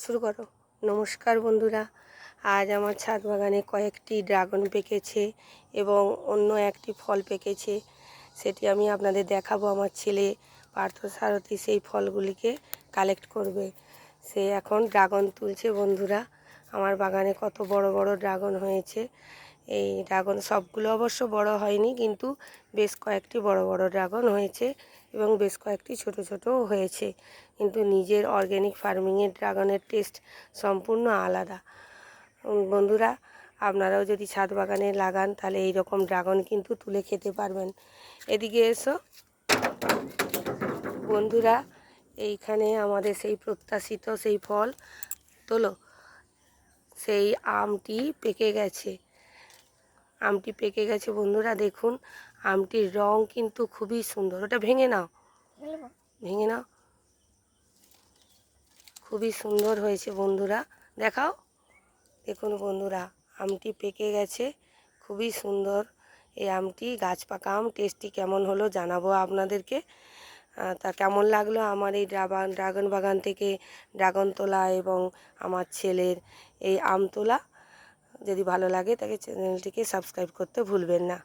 শুরু করো। নমস্কার বন্ধুরা, আজ আমার ছাদ বাগানে কয়েকটি ড্রাগন পেকেছে এবং অন্য একটি ফল পেকেছে। সেটি আমি আপনাদের দেখাবো। আমার ছেলে পার্থ সারথী সেই ফলগুলিকে কালেক্ট করবে। সে এখন ড্রাগন তুলছে বন্ধুরা। আমার বাগানে কত বড় বড় ড্রাগন হয়েছে। এই ড্রাগন সবগুলো অবশ্য বড় হয়নি, কিন্তু বেশ কয়েকটি বড় বড় ড্রাগন হয়েছে এবং বেশ কয়েকটি ছোট ছোটও হয়েছে। কিন্তু নিজের অর্গ্যানিক ফার্মিংয়ের ড্রাগনের টেস্ট সম্পূর্ণ আলাদা। বন্ধুরা, আপনারাও যদি ছাদ বাগানে লাগান, তাহলে এই রকম ড্রাগন কিন্তু তুলে খেতে পারবেন। এদিকে এসো। বন্ধুরা, এইখানে আমাদের সেই প্রত্যাশিত সেই ফল, তোলো। সেই আমটি পেকে গেছে। আমটি পেকে গেছে বন্ধুরা দেখুন আমটির রং কিন্তু খুবই সুন্দর। ওটা ভেঙে নাও। ভেঙে নাও। খুবই সুন্দর হয়েছে বন্ধুরা। দেখাও। দেখুন বন্ধুরা আমটি পেকে গেছে। খুবই সুন্দর। এই আমটি গাছ পাকা আম টেস্টি কেমন হলো জানাব আপনাদেরকে। তা কেমন লাগল আমার এই ড্রাগন ড্রাগন বাগান থেকে ড্রাগন তোলা এবং আমার ছেলের এই আম তোলা? যদি ভালো লাগে তাকে চ্যানেলটিকে সাবস্ক্রাইব করতে ভুলবেন না।